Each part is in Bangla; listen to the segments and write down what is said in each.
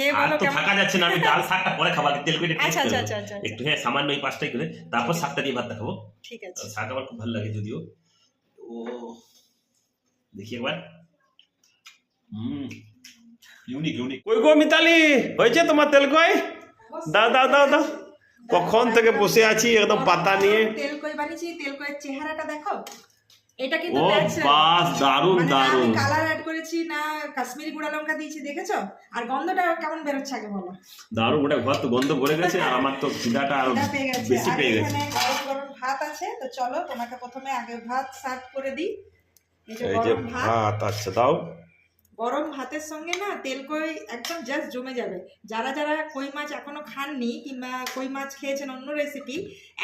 খেয়ে বলো কেমন? থাকা যাচ্ছে না আমি ডাল শাকটা পরে খাব তেল করে আচ্ছা আচ্ছা আচ্ছা আচ্ছা আচ্ছা। একটু হ্যাঁ সামান্য এই পাঁচটাই করে। তারপর শাকটা দিয়ে ভাতটা খাব ঠিক আছে। শাক আমার খুব ভালো লাগে যদিও। ও দেখি একবার। Hmm unique unique. কই গো মিতালি? হয়েছে তোমার তেল কই? দাও দাও দাও দাও। কখন থেকে বসে আছি একদম পাতা নিয়ে। তেল কই বানিয়েছি তেল কয়ের চেহারাটা দেখো। এটা কিন্তু ও বাস দারুণ মানে না আমি দারুণ কালার অ্যাড করেছি না কাশ্মীরি গুঁড়া লঙ্কা দিয়েছি দেখেছ? আর গন্ধটা কেমন বেরোচ্ছে আগে বলো? দারুণ ওটা ঘর তো গন্ধ ভরে গেছে আর আমার তো খিদাটা আরও বেশি পেয়ে গেছে। এখানে গরম গরম ভাত আছে তো চলো তোমাকে প্রথমে আগে ভাত সার্ভ করে দিই। এই যে ভাত। আচ্ছা দাও। গরম ভাতের সঙ্গে না তেল কই একদম জাস্ট জমে যাবে। যারা যারা কই মাছ এখনও খাননি কিংবা কই মাছ খেয়েছেন অন্য রেসিপি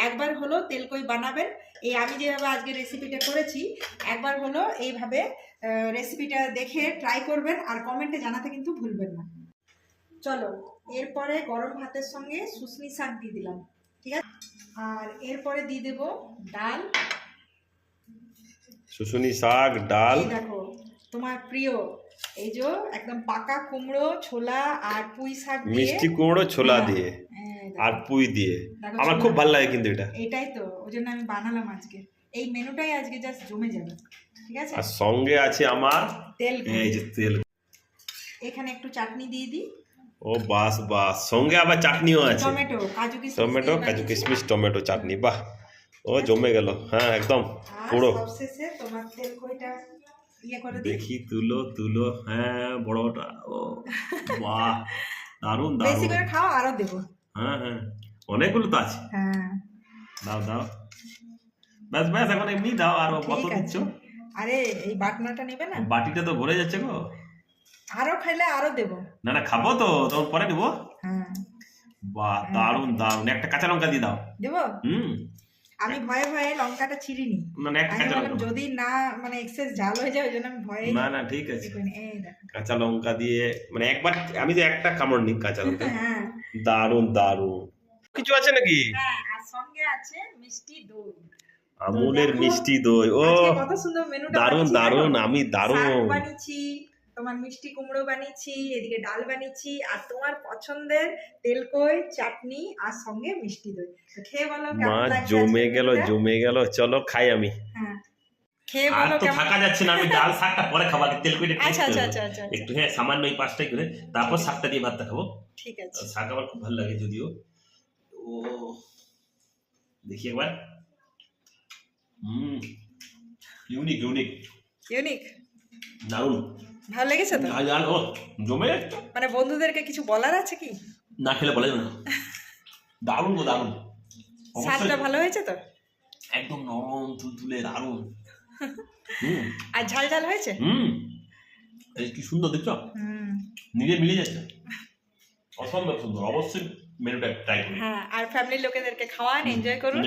একবার হলো তেল কই বানাবেন। এই আমি যেভাবে আজকে রেসিপিটা করেছি একবার হলো এইভাবে রেসিপিটা দেখে ট্রাই করবেন আর কমেন্টে জানাতে কিন্তু ভুলবেন না। চলো এরপরে গরম ভাতের সঙ্গে শুশনি শাক দিয়ে দিলাম ঠিক আছে? আর এরপরে দিয়ে দেবো ডাল। শুশুনি শাক ডাল। দেখো তোমার প্রিয় এই যে একদম পাকা কুমড়ো ছোলা আর পুঁই শাক দিয়ে মিষ্টি কুমড়ো ছোলা হ্যাঁ, দিয়ে হ্যাঁ, আর পুই দিয়ে। আমার খুব ভালো লাগে কিন্তু এটা। এটাই তো ওই জন্য আমি বানালাম আজকে। এই মেনুটাই আজকে জাস্ট জমে যাবে ঠিক আছে? আর সঙ্গে আছে আমার তেল এই যে তেল। এখানে একটু চাটনি দিয়ে দিই। ও বাস বাস। সঙ্গে আবার চাটনিও আছে। টমেটো কাজু কিশমিশ টমেটো কাজু। কিশমিশ টমেটো চাটনি। বাহ ও জমে গেল। হ্যাঁ একদম পুরো। সবশেষে তোমার তেল কইটা ইয়ে করে দেখি তুলো তুলো। হ্যাঁ বড়টা। ও বাহ দারুণ বেশি করে খাও আরও দেবো। হ্যাঁ হ্যাঁ। অনেকগুলো তো আছে। হ্যাঁ। দাও দাও। ব্যাস ব্যাস এখন এমনি দাও আর কত দিচ্ছ? আরে এই বাটনাটা নেবে না? বাটিটা তো ভরে যাচ্ছে গো। আরও খাইলে আরও দেবো। না না খাব তো তখন পরে নেব হ্যাঁ। বাহ দারুণ দারুণ একটা কাঁচা লঙ্কা দিয়ে দাও। দেবো? হুম। আমি ভয়ে ভয়ে লঙ্কাটা ছিঁড়িনি। না না একটা কাঁচা লঙ্কা। যদি না মানে এক্সেস ঝাল হয়ে যায় ওই জন্য আমি ভয়ে না না ঠিক আছে। কাঁচা লঙ্কা দিয়ে মানে একবার আমি তো একটা কামড় নিই কাঁচা লঙ্কা। হ্যাঁ। দারুণ দারুণ কিছু আছে নাকি? হ্যাঁ আর সঙ্গে আছে মিষ্টি দই আমুলের মিষ্টি দই ও কত সুন্দর মেনুটা দারুণ দারুণ আমি দারুণ বানিয়েছি তোমার মিষ্টি কুমড়ো বানিয়েছি এদিকে ডাল বানিয়েছি আর তোমার পছন্দের তেলকই চাটনি আর সঙ্গে মিষ্টি দই। খেয়ে বলো মা কেমন লাগছে জমে গেল জমে গেল চলো খাই আমি। হ্যাঁ খেয়ে আর বলো তো থাকা যাচ্ছে না আমি ডাল শাকটা পরে খাব আগে তেল করে আচ্ছা আচ্ছা আচ্ছা আচ্ছা। আচ্ছা। একটু হ্যাঁ সামান্য এই পাঁচটাই করে তারপর শাকটা দিয়ে ভাতটা খাব। ঠিক আছে। শাক আমার খুব ভালো লাগে যদিও। ও দেখি একবার। হুম ইউনিক ইউনিক ইউনিক দারুণ ভালো লেগেছে তো? ঝাল ও জমে মানে বন্ধুদেরকে কিছু বলার আছে কি? না খেলে বলে না। দারুণ গো দারুণ স্বাদটা ভালো হয়েছে তো? একদম নরম তুলতুলে হুম। আর ঝাল ঝাল হয়েছে? হুম। এই কি সুন্দর দেখছ? হুম। নিজে মিলে যাচ্ছে। অসম্ভব সুন্দর। অবশ্যই মেনুটা ট্রাই করুন হ্যাঁ আর ফ্যামিলির লোকেদেরকে খাওয়ান এনজয় করুন।